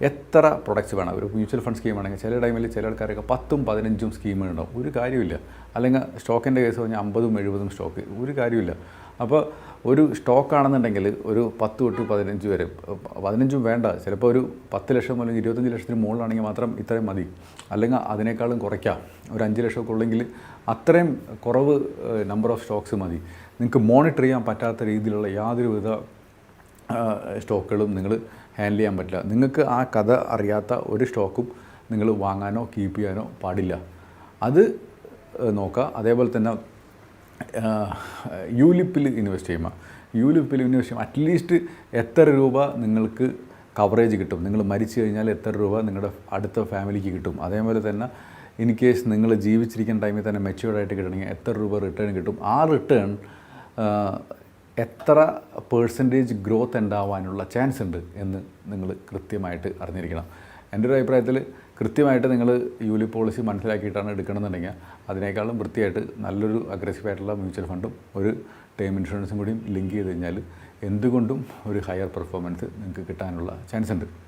എത്ര പ്രൊഡക്ട്സ് വേണം? ഒരു മ്യൂച്വൽ ഫണ്ട് സ്കീം ആണെങ്കിൽ ചില ടൈമിൽ ചില ആൾക്കാരൊക്കെ പത്തും പതിനഞ്ചും സ്കീമുകൾ ഉണ്ടാവും ഒരു കാര്യമില്ല അല്ലെങ്കിൽ സ്റ്റോക്കിന്റെ കേസ് പറഞ്ഞാൽ അമ്പതും എഴുപതും സ്റ്റോക്ക്. ഒരു കാര്യമില്ല അപ്പോൾ ഒരു സ്റ്റോക്കാണെന്നുണ്ടെങ്കിൽ ഒരു പത്ത് തൊട്ട് പതിനഞ്ച് വരെ. പതിനഞ്ചും വേണ്ട. ചിലപ്പോൾ ഒരു പത്ത് ലക്ഷം അല്ലെങ്കിൽ ഇരുപത്തഞ്ച് ലക്ഷത്തിന് മുകളിലാണെങ്കിൽ മാത്രം ഇത്രയും മതി. അല്ലെങ്കിൽ അതിനേക്കാളും കുറയ്ക്കാം. ഒരു അഞ്ച് ലക്ഷമൊക്കെ ഉള്ളെങ്കിൽ അത്രയും കുറവ് നമ്പർ ഓഫ് സ്റ്റോക്സ് മതി. നിങ്ങൾക്ക് മോണിറ്റർ ചെയ്യാൻ പറ്റാത്ത രീതിയിലുള്ള യാതൊരുവിധ സ്റ്റോക്കുകളും നിങ്ങൾ ഹാൻഡിൽ ചെയ്യാൻ പറ്റില്ല. നിങ്ങൾക്ക് ആ കഥ അറിയാത്ത ഒരു സ്റ്റോക്കും നിങ്ങൾ വാങ്ങാനോ കീപ്പ് ചെയ്യാനോ പാടില്ല. അത് നോക്കുക. അതേപോലെ തന്നെ യൂലിപ്പിൽ ഇൻവെസ്റ്റ് ചെയ്യുമ്പോൾ യൂലിപ്പിൽ ഇൻവെസ്റ്റ് ചെയ്യുമ്പോൾ അറ്റ്ലീസ്റ്റ് എത്ര രൂപ നിങ്ങൾക്ക് കവറേജ് കിട്ടും? നിങ്ങൾ മരിച്ചു കഴിഞ്ഞാൽ എത്ര രൂപ നിങ്ങളുടെ അടുത്ത ഫാമിലിക്ക് കിട്ടും? അതേപോലെ തന്നെ ഇൻ കേസ് നിങ്ങൾ ജീവിച്ചിരിക്കുന്ന ടൈമിൽ തന്നെ മെച്യൂർഡായിട്ട് കിട്ടണമെങ്കിൽ എത്ര രൂപ റിട്ടേൺ കിട്ടും? ആ റിട്ടേൺ എത്ര പേഴ്സന്റേജ് ഗ്രോത്ത് ഉണ്ടാവാനുള്ള ചാൻസ് ഉണ്ട് എന്ന് നിങ്ങൾ കൃത്യമായിട്ട് അറിഞ്ഞിരിക്കണം. എന്റെ ഒരു അഭിപ്രായത്തിൽ കൃത്യമായിട്ട് നിങ്ങൾ യൂലി പോളിസി മനസ്സിലാക്കിയിട്ടാണ് എടുക്കണമെന്നുണ്ടെങ്കിൽ അതിനേക്കാളും വൃത്തിയായിട്ട് നല്ലൊരു അഗ്രസീവായിട്ടുള്ള മ്യൂച്വൽ ഫണ്ടും ഒരു ടേം ഇൻഷുറൻസും കൂടിയും ലിങ്ക് ചെയ്ത് കഴിഞ്ഞാൽ എന്തുകൊണ്ടും ഒരു ഹയർ പെർഫോമൻസ് നിങ്ങൾക്ക് കിട്ടാനുള്ള ചാൻസ് ഉണ്ട്.